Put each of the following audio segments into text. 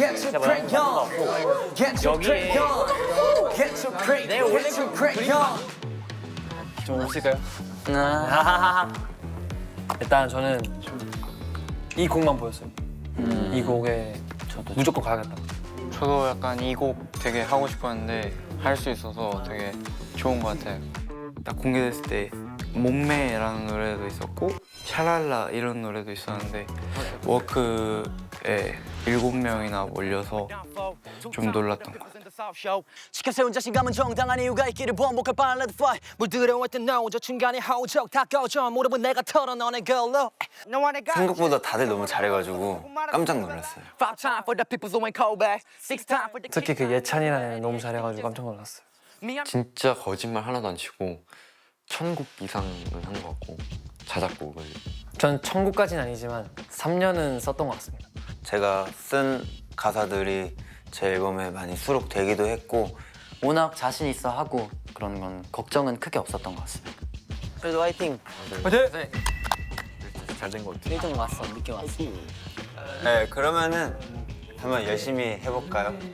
Get your crayon. Get your crayon. Get your crayon. Get your crayon. 좀 없을까요? 일단 저는 이 곡만 보였어요. 이 곡에 무조건 가야겠다. 저도 약간 이 곡 되게 하고 싶었는데 할 수 있어서 되게 좋은 것 같아요. 딱 공개됐을 때 몸매라는 노래도 있었고 샤랄라 이런 노래도 있었는데 워크 에 일곱 명이나 몰려서 좀 놀랐던 것 같아요. 지켜세운 자신감은 정당한 이유가 있기를 번복할 빨라도 fly 물들어왔던 너 저 중간에 허우적 다 꺼져 무릎은 내가 털어넣는 걸로 너와 내가 생각보다 다들 너무 잘해가지고 깜짝 놀랐어요. Five time for the people who ain't call back Six time for the 특히 그 예찬이라는 애 너무 잘해가지고 깜짝 놀랐어요. 진짜 거짓말 하나도 안 치고 천곡 이상은 한 것 같고 자작곡을 전 천국까지는 아니지만 3년은 썼던 것 같습니다. 제가 쓴 가사들이 제 앨범에 많이 수록되기도 했고 워낙 자신 있어 하고 그런 건 걱정은 크게 없었던 것 같습니다. 그래도 화이팅! 잘된 것 같아요. 1등 왔어, 느낌 왔어. 네 그러면은 한번 열심히 해볼까요? 네.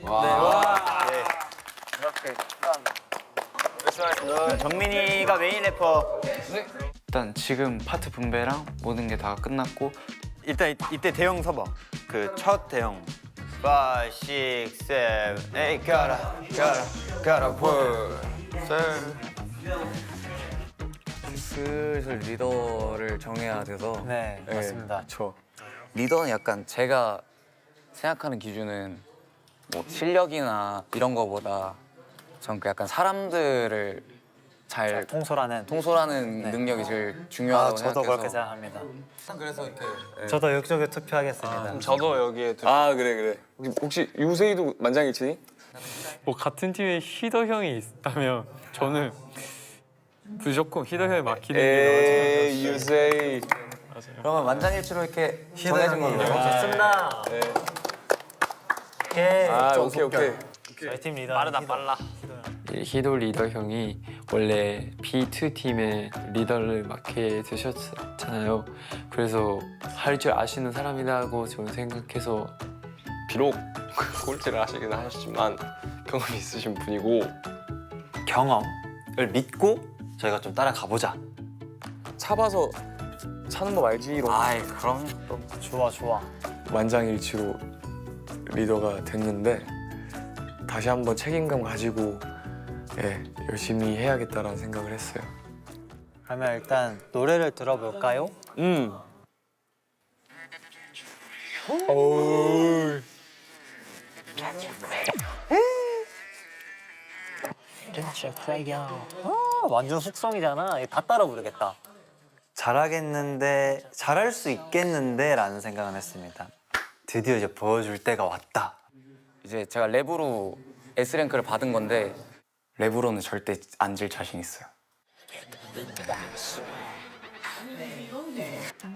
정민이가 메인 래퍼 일단 지금 파트 분배랑 모든 게 다 끝났고 일단 이, 이때 대형 서봐 그 첫 대형. 5, 6, 7, 8 가라 가라 가라 볼 슬슬 리더를 정해야 돼서. 네, 맞습니다. 저 리더는 약간 제가 생각하는 기준은 뭐 실력이나 이런 거보다 전그 약간 사람들을 잘 통솔하는. 통솔하는 네. 능력이 제일 중요하다고 아, 저도 그렇게 생각해서 생각합니다. 그래서 이렇게 저도 역적에 투표하겠습니다. 저도 여기에 두... 아 그래 그래 혹시, 혹시 유세이도 만장일치니? 뭐 같은 팀에 히더 형이 있다면 저는 무조건 히더 형에 맡기는 에이 유세이 그러면 만장일치로 이렇게 정해진 걸로 좋습니다. 오케이. 아 오케이 오케이 저희 팀 리더. 빠르다 빨라 희도 리더 형이 원래 B2 팀의 리더를 맡게 되셨잖아요. 그래서 할 줄 아시는 사람이라고 저는 생각해서 비록 꼴찌를 하시긴 하셨지만 경험이 있으신 분이고 경험을 믿고 저희가 좀 따라가 보자 차봐서 차는 법 알지? 이런 아이 그럼 또 좋아, 좋아. 만장일치로 리더가 됐는데 다시 한번 책임감 가지고 예, 열심히 해야겠다라는 생각을 했어요. 그러면 일단 노래를 들어볼까요? 음. 아, 완전 숙성이잖아. 이거 다 따라 부르겠다. 잘하겠는데 잘할 수 있겠는데 라는 생각은 했습니다 드디어 이제 보여줄 때가 왔다 이제 제가 랩으로 S 랭크를 받은 건데 랩으로는 절대 앉을 자신 있어요.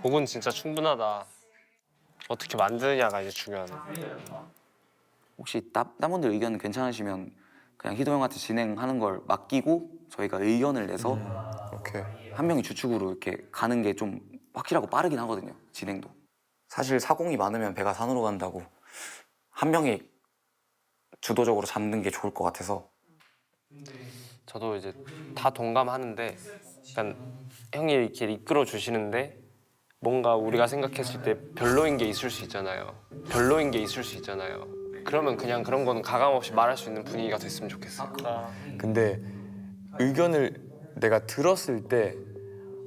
곡은 진짜 충분하다. 어떻게 만드느냐가 이제 중요하네. 혹시 따, 딴분들 의견 괜찮으시면 그냥 희도 형한테 진행하는 걸 맡기고 저희가 의견을 내서 오케이. 한 명이 주축으로 이렇게 가는 게 좀 확실하고 빠르긴 하거든요 진행도 사실 사공이 많으면 배가 산으로 간다고 한 명이 주도적으로 잡는 게 좋을 것 같아서 저도 이제 다 동감하는데 약간 형이 이렇게 이끌어 주시는데 뭔가 우리가 생각했을 때 별로인 게 있을 수 있잖아요. 별로인 게 있을 수 있잖아요. 그러면 그냥 그런 거는 가감 없이 말할 수 있는 분위기가 됐으면 좋겠어요. 근데 의견을 내가 들었을 때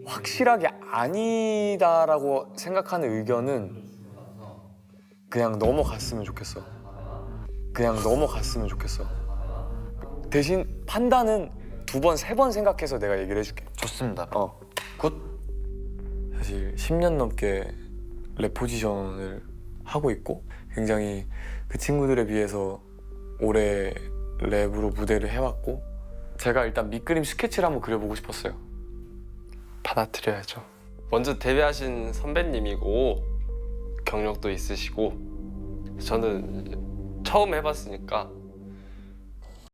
확실하게 아니다라고 생각하는 의견은 그냥 넘어갔으면 좋겠어. 그냥 넘어갔으면 좋겠어. 대신 판단은 두 번, 세 번 생각해서 내가 얘기를 해줄게. 좋습니다 어. 굿 사실 10년 넘게 랩 포지션을 하고 있고 굉장히 그 친구들에 비해서 오래 랩으로 무대를 해왔고 제가 일단 밑그림 스케치를 한번 그려보고 싶었어요. 받아들여야죠. 먼저 데뷔하신 선배님이고 경력도 있으시고 저는 처음 해봤으니까